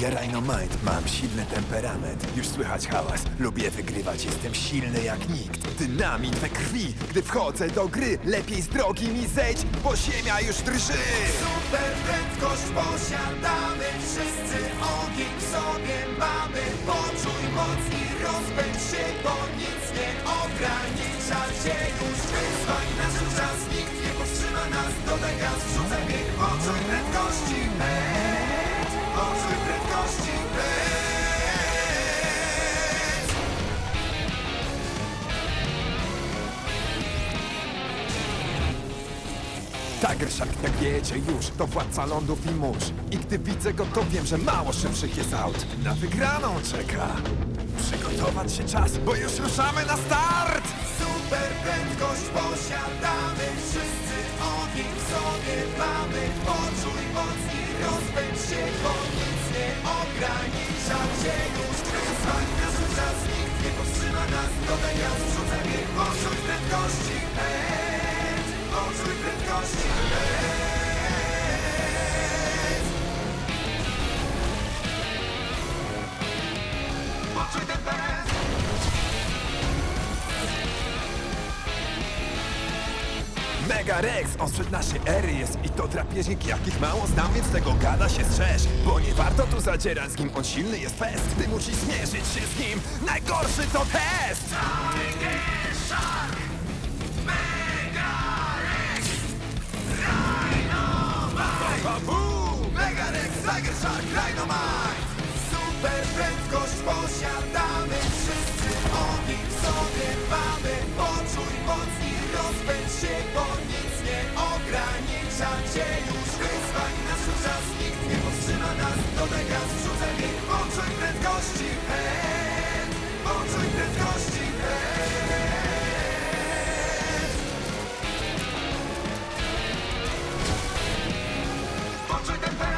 Ja Rhinomite, mam silny temperament. Już słychać hałas, lubię wygrywać, jestem silny jak nikt. Dynamit we krwi, gdy wchodzę do gry. Lepiej z drogi mi zejdź, bo ziemia już drży. Super prędkość posiadamy Wszyscy ogień w sobie mamy Poczuj moc i rozpędź się Bo nic nie ogranicza cię już Wyzwań naszych Tiger Shark tak wiecie już, to władca lądów i mórz. I gdy widzę go, to wiem, że mało szybszych jest aut. Na wygraną czeka. Przygotować się czas, bo już ruszamy na start! Super prędkość posiadamy Wszyscy ogień w sobie mamy Poczuj moc i rozpędź się Bo nic nie ogranicza cię już Wyzwań naszych czas Nikt nie powstrzyma nas Dodaj gaz, wrzucaj bieg Poczuj prędkości Mega Rex, on sprzed naszej ery jest i to drapieżnik jakich mało znam, więc tego gada się strzeż Bo nie warto tu zadzierać z nim, on silny jest fest Gdy musi zmierzyć się z nim, najgorszy to test! Mega Rex, Tiger Shark! Super 我最南非